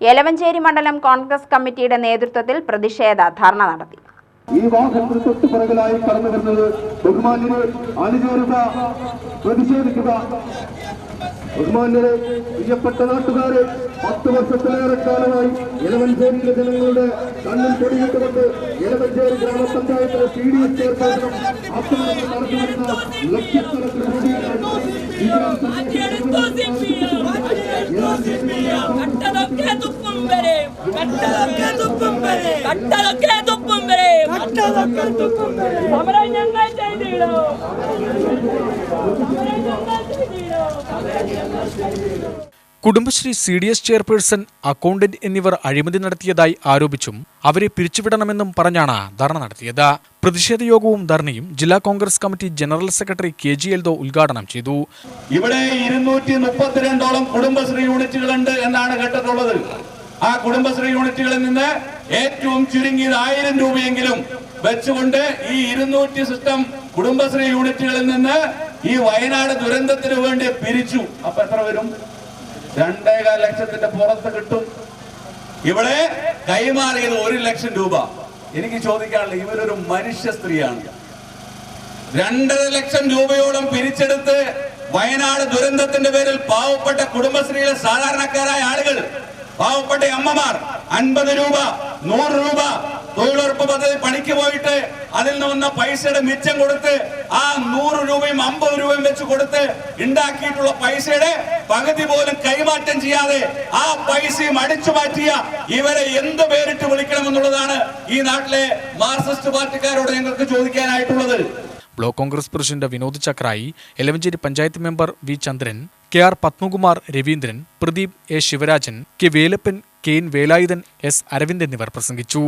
എലവഞ്ചേരി മണ്ഡലം കോൺഗ്രസ് കമ്മിറ്റിയുടെ നേതൃത്വത്തിൽ പ്രതിഷേധ ധർണ നടത്തി. ഈ വാഹനത്തിന് തൊട്ട് കടന്നു വരുന്നത് ബഹുമാന്യരെ അണിചേരുക പ്രതിഷേധിക്കുക. ബഹുമാന്യരെ പ്രിയപ്പെട്ട നാട്ടുകാരെ പത്ത് വർഷത്തിലേറെ കാലമായി എലവഞ്ചേരിയിലെ ജനങ്ങളുടെ കണ്ണിൽ പൊടിയിട്ടുകൊണ്ട് എലവഞ്ചേരി ഗ്രാമപഞ്ചായത്തിലെ പി ഡി എസ് ചെയർപേഴ്സണും നടത്തിവരുന്ന ലക്ഷ്യസ്ഥലത്തിന് തുപ്പും വരെ കട്ടതൊക്കെ തുപ്പും വരെ. സമരം ഞങ്ങൾ ചെയ്തിടോ. സമരം ഞങ്ങൾ ചെയ്തിടോ. Kudumbashree C D S chairperson accountant എന്നിവർ അഴിമതി നടത്തിയതായി ആരോപിച്ചും അവരെ പിരിച്ചുവിടണമെന്നും പറഞ്ഞാണ് ധർണ നടത്തിയത്. പ്രതിഷേധ യോഗവും ധർണയും ജില്ലാ Congress committee general secretary K G Eldho ഉദ്ഘാടനം ചെയ്തു. ഇവിടെ ഇരുന്നൂറ്റി മുപ്പത്തിരണ്ടോളം കുടുംബശ്രീ യൂണിറ്റുകളുണ്ട് എന്നാണ് കേട്ടിട്ടുള്ളത്. ആ കുടുംബശ്രീ യൂണിറ്റുകളിൽ നിന്ന് ഏറ്റവും ചുരുങ്ങിയത് ആയിരം രൂപയെങ്കിലും വെച്ചുകൊണ്ട് ഈ ഇരുന്നൂറ്റി സിസ്റ്റം കുടുംബശ്രീ യൂണിറ്റുകളിൽ നിന്ന് ഈ വയനാട് ദുരന്തത്തിന് വേണ്ടി പിരിച്ചു. അപ്പൊ എത്ര വരും? രണ്ടേകാൽ ലക്ഷത്തിന്റെ പുറത്ത് കിട്ടും. ഇവിടെ കൈമാറിയത് ഒരു ലക്ഷം രൂപ. എനിക്ക് ചോദിക്കാനുള്ള ഇവരൊരു മനുഷ്യ സ്ത്രീയാണ്. രണ്ടര ലക്ഷം രൂപയോളം പിരിച്ചെടുത്ത് വയനാട് ദുരന്തത്തിന്റെ പേരിൽ പാവപ്പെട്ട കുടുംബശ്രീയിലെ സാധാരണക്കാരായ ആളുകൾ പാവപ്പെട്ട അമ്മമാർ അൻപത് രൂപ നൂറ് രൂപ തൊഴിലുറപ്പ് പദ്ധതി പണിക്ക് പോയിട്ട് അതിൽ നിന്ന് വന്ന പൈസയുടെ മിച്ചം കൊടുത്ത് ആ നൂറ് രൂപയും അമ്പത് രൂപയും വെച്ച് കൊടുത്ത് ഉണ്ടാക്കിയിട്ടുള്ള പൈസയുടെ പകുതി പോലും കൈമാറ്റം ചെയ്യാതെ ആ പൈസയും അടിച്ചു മാറ്റിയ ഇവരെ എന്ത് പേരിട്ട് വിളിക്കണമെന്നുള്ളതാണ് ഈ നാട്ടിലെ മാർക്സിസ്റ്റ് പാർട്ടിക്കാരോട് ഞങ്ങൾക്ക് ചോദിക്കാനായിട്ടുള്ളത്. Block Congress president Vinod Chakrayi Elavanchery panchayat member V Chandran K R Padmakumar Raveendran Pradeep A Sivarajan K Velappan K N Velayudhan S Aravind എന്നിവർ പ്രസംഗിച്ചു.